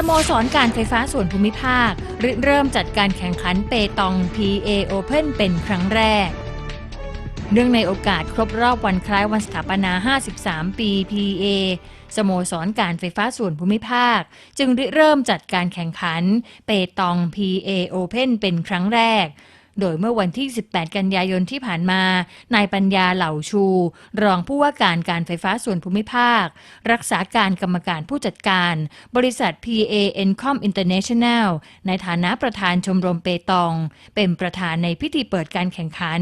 สโมสรการไฟฟ้าส่วนภูมิภาคริเริ่มจัดการแข่งขันเปตอง PA Open เป็นครั้งแรก เนื่องในโอกาสครบรอบวันคล้ายวันสถาปนา 53 ปี PA สโมสรการไฟฟ้าส่วนภูมิภาค จึงริเริ่มจัดการแข่งขันเปตอง PA Open เป็นครั้งแรก โดยเมื่อวันที่ 18 กันยายนที่ผ่านมา นายปัญญาเหล่าชู รองผู้ว่าการการไฟฟ้าส่วนภูมิภาค รักษาการกรรมการผู้จัดการ บริษัท PA Encom International ในฐานะประธานชมรมเปตอง เป็นประธานในพิธีเปิดการแข่งขัน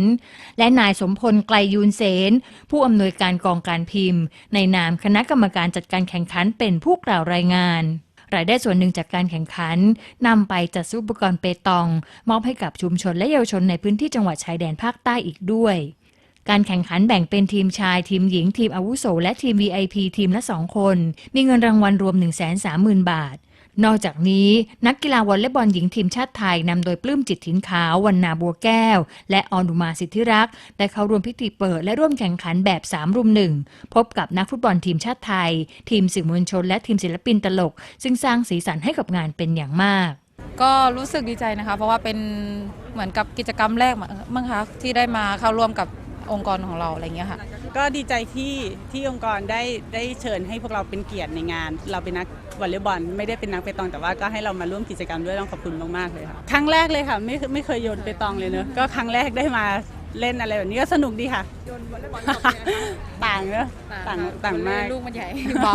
และนายสมพลไกลยูนเสนผู้อำนวยการกองการพิมพ์ ในนามคณะกรรมการจัดการแข่งขันเป็นผู้กล่าวรายงาน รายได้ส่วนหนึ่งจากการแข่งขันนำไปจัดซื้ออุปกรณ์เปตอง มอบให้กับชุมชนและเยาวชนในพื้นที่จังหวัดชายแดนภาคใต้อีกด้วยการแข่งขันแบ่งเป็นทีมชาย ทีมหญิง ทีมอาวุโส และทีม VIP ทีมละ 2 คน มีเงินรางวัลรวม 130,000 บาท นอกจากนี้นักกีฬาวอลเลย์บอลหญิงทีมชาติไทยนำโดยปลื้มจิตถิ่นขาววันนาบัวแก้ว และออนุมาสิทธิรักษ์ได้เข้าร่วมพิธีเปิดและร่วมแข่งขันแบบ 3 รุมหนึ่งพบกับนักฟุตบอลทีมชาติไทย ทีมสื่อมวลชนและทีมศิลปินตลก ซึ่งสร้างสีสันให้กับงานเป็นอย่างมาก ก็รู้สึกดีใจนะคะ เพราะว่าเป็นเหมือนกับกิจกรรมแรกมั้งคะที่ได้มาเข้าร่วมกับ องค์กรของเราอะไรเงี้ยค่ะ ก็ดีใจที่ที่องค์กรได้ได้เชิญให้พวกเราเป็นเกียรติในงาน เราเป็นนักวอลเลย์บอลไม่ได้เป็นนักเปตองแต่ว่าก็ให้เรามาร่วมกิจกรรมด้วยต้องขอบคุณมากๆเลยค่ะ ครั้งแรกเลยค่ะ ไม่ไม่เคยโยนเปตองเลยเนอะก็ครั้งแรกได้มาเล่นอะไรแบบนี้ก็สนุกดีค่ะ โยนวอลเลย์บอลต่างเนอะต่างต่างมากลูกมันใหญ่เบา